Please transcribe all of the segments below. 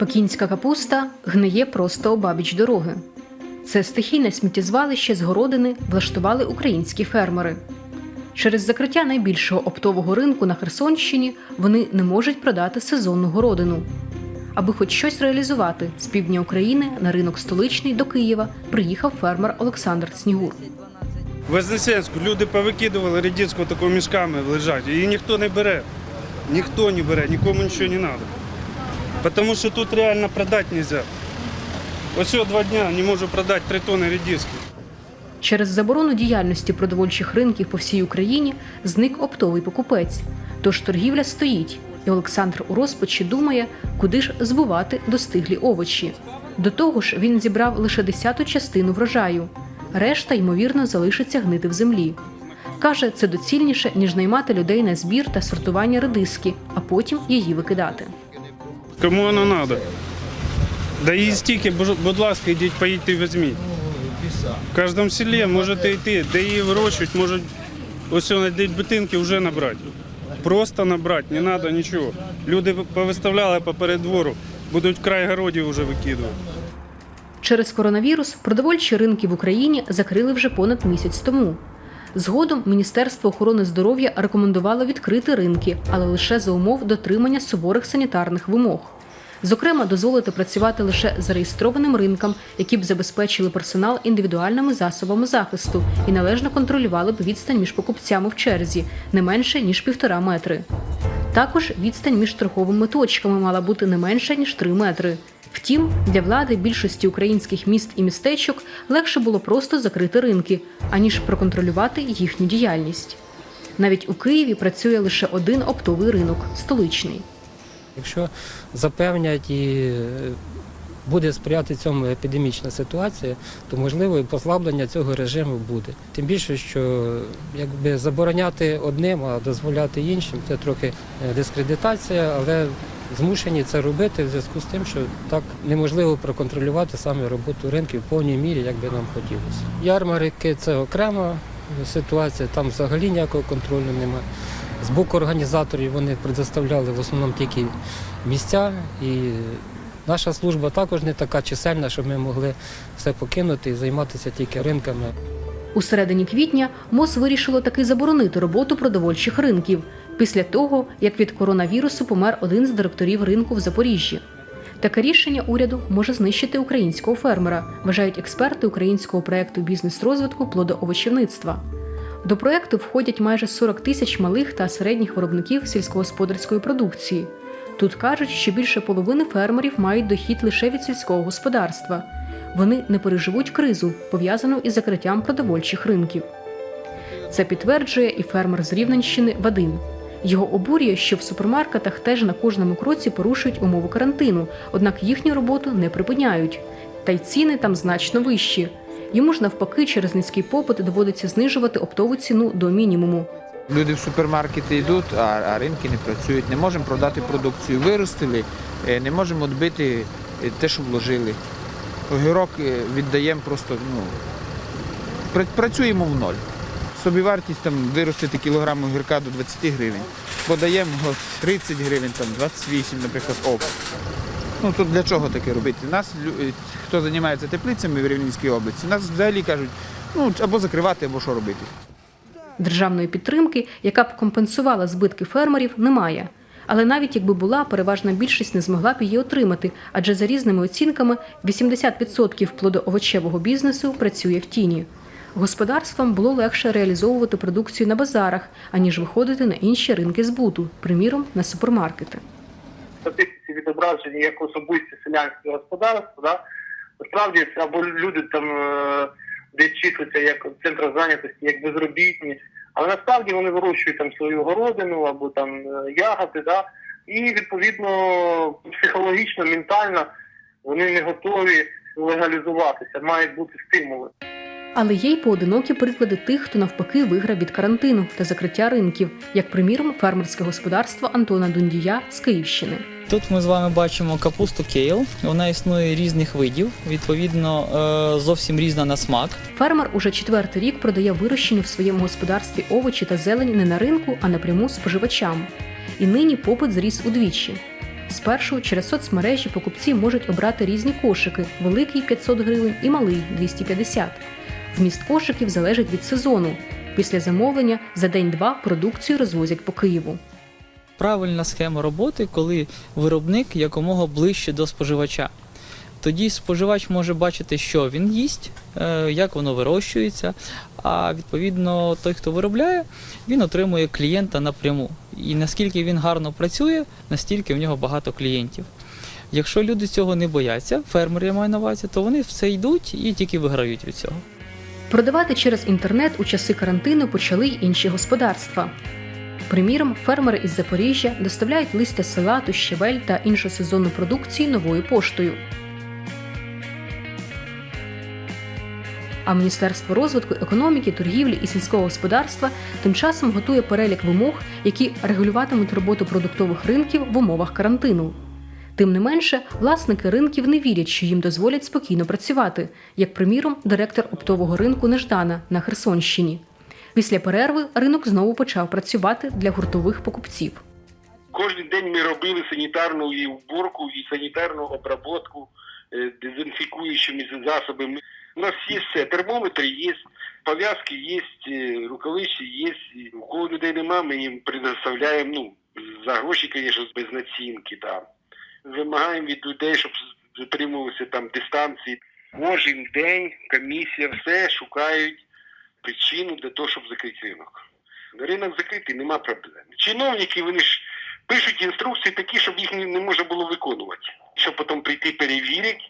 Пекінська капуста гниє просто обабіч дороги. Це стихійне сміттєзвалище з городини влаштували українські фермери. Через закриття найбільшого оптового ринку на Херсонщині вони не можуть продати сезонну городину. Аби хоч щось реалізувати з півдня України на ринок столичний до Києва приїхав фермер Олександр Снігур. Вознесенську люди повикидували редиску таку мішками лежать, її ніхто не бере. Ніхто не бере, нікому нічого не треба. Тому що тут реально продати не можна. Ось два дня не можу продати три тонни редиски. Через заборону діяльності продовольчих ринків по всій Україні зник оптовий покупець. Тож торгівля стоїть, і Олександр у розпачі думає, куди ж збувати достиглі овочі. До того ж, він зібрав лише десяту частину врожаю. Решта, ймовірно, залишиться гнити в землі. Каже, це доцільніше, ніж наймати людей на збір та сортування редиски, а потім її викидати. Кому воно треба? Да її стільки, будь будь ласка, йдіть, поїдьте і візьміть. В кожному селі можете йти, де її вирощують, можуть ось на бутинки вже набрати. Просто набрати, не треба нічого. Люди повиставляли поперед двору, будуть край городів вже викидувати. Через коронавірус продовольчі ринки в Україні закрили вже понад місяць тому. Згодом Міністерство охорони здоров'я рекомендувало відкрити ринки, але лише за умов дотримання суворих санітарних вимог. Зокрема, дозволити працювати лише зареєстрованим ринкам, які б забезпечили персонал індивідуальними засобами захисту і належно контролювали б відстань між покупцями в черзі не менше ніж півтора метри. Також відстань між торговими точками мала бути не менша ніж 3 метри. Втім, для влади більшості українських міст і містечок легше було просто закрити ринки, аніж проконтролювати їхню діяльність. Навіть у Києві працює лише один оптовий ринок столичний. Якщо запевнять і е, буде сприяти цьому епідемічна ситуація, то можливо і послаблення цього режиму буде. Тим більше, що якби забороняти одним, а дозволяти іншим, це трохи е, дискредитація, але змушені це робити в зв'язку з тим, що так неможливо проконтролювати саме роботу ринків в повній мірі, як би нам хотілося. Ярмарки це окрема ситуація, там взагалі ніякого контролю немає. З боку організаторів вони предоставляли в основному тільки місця, і наша служба також не така чисельна, щоб ми могли все покинути і займатися тільки ринками. У середині квітня МОЗ вирішило таки заборонити роботу продовольчих ринків після того, як від коронавірусу помер один з директорів ринку в Запоріжжі. Таке рішення уряду може знищити українського фермера, вважають експерти українського проєкту бізнес-розвитку плодоовочівництва. До проєкту входять майже 40 тисяч малих та середніх виробників сільськогосподарської продукції. Тут кажуть, що більше половини фермерів мають дохід лише від сільського господарства. Вони не переживуть кризу, пов'язану із закриттям продовольчих ринків. Це підтверджує і фермер з Рівненщини Вадим. Його обурює, що в супермаркетах теж на кожному кроці порушують умови карантину, однак їхню роботу не припиняють. Та й ціни там значно вищі. Йому ж навпаки, через низький попит доводиться знижувати оптову ціну до мінімуму. Люди в супермаркети йдуть, а, ринки не працюють. Не можемо продати продукцію. Виростили, е, не можемо відбити е, те, що вложили. Огірок е, віддаємо просто, ну, працюємо в ноль. Собівартість там виростити кілограм огірка до 20 гривень. Подаємо його 30 гривень, там 28, наприклад, оп. Ну то для чого таке робити? Нас, е, хто займається теплицями в Рівненській області, нас взагалі кажуть, ну або закривати, або що робити. Державної підтримки, яка б компенсувала збитки фермерів, немає. Але навіть якби була, переважна більшість не змогла б її отримати, адже за різними оцінками 80% плодоовочевого бізнесу працює в тіні. Господарствам було легше реалізовувати продукцію на базарах, аніж виходити на інші ринки збуту, приміром на супермаркети. Відображені як особисті селянські господарства, да? насправді це або люди там е, де числиться як центр зайнятості, як безробітні, але насправді вони вирощують там свою городину або там е, ягоди, да? і відповідно психологічно, ментально вони не готові легалізуватися, мають бути стимули. Але є й поодинокі приклади тих, хто навпаки виграв від карантину та закриття ринків, як приміром фермерське господарство Антона Дундія з Київщини. Тут ми з вами бачимо капусту кейл. Вона існує різних видів, відповідно, е, зовсім різна на смак. Фермер уже четвертий рік продає вирощені в своєму господарстві овочі та зелень не на ринку, а напряму споживачам. І нині попит зріс удвічі. Спершу через соцмережі покупці можуть обрати різні кошики: великий 500 гривень і малий 250. Вміст кошиків залежить від сезону. Після замовлення за день-два продукцію розвозять по Києву. Правильна схема роботи, коли виробник якомога ближче до споживача. Тоді споживач може бачити, що він їсть, е, як воно вирощується. А відповідно, той, хто виробляє, він отримує клієнта напряму. І наскільки він гарно працює, настільки в нього багато клієнтів. Якщо люди цього не бояться, фермери я маю на увазі, то вони все йдуть і тільки виграють від цього. Продавати через інтернет у часи карантину почали й інші господарства. Приміром, фермери із Запоріжжя доставляють листя салату, щавель та іншу сезонну продукцію новою поштою. А Міністерство розвитку економіки, торгівлі і сільського господарства тим часом готує перелік вимог, які регулюватимуть роботу продуктових ринків в умовах карантину. Тим не менше, власники ринків не вірять, що їм дозволять спокійно працювати, як, приміром, директор оптового ринку Неждана на Херсонщині. Після перерви ринок знову почав працювати для гуртових покупців. Кожен день ми робили санітарну і уборку, і санітарну обработку е, дезінфікуючими засобами. У нас є все, термометри є, пов'язки є, е, рукавиці є. У кого людей немає, ми їм предоставляємо, ну, за гроші, звісно, без націнки. Там. Вимагаємо від людей, щоб дотримувалися там дистанції. Кожен день комісія все шукають причину для того, щоб закрити ринок. Ринок закритий, нема проблем. Чиновники, вони ж пишуть інструкції такі, щоб їх не, можна було виконувати. Щоб потім прийти перевірити,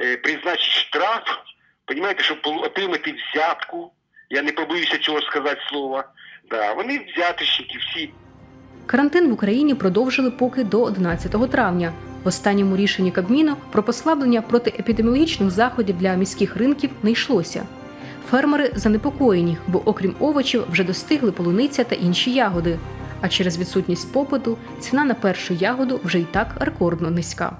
е, призначити штраф, понімаєте, щоб отримати взятку. Я не побоюся цього сказати слова. Да, вони взяточники всі. Карантин в Україні продовжили поки до 11 травня. В останньому рішенні Кабміну про послаблення протиепідеміологічних заходів для міських ринків не йшлося. Фермери занепокоєні, бо окрім овочів вже достигли полуниця та інші ягоди. А через відсутність попиту ціна на першу ягоду вже й так рекордно низька.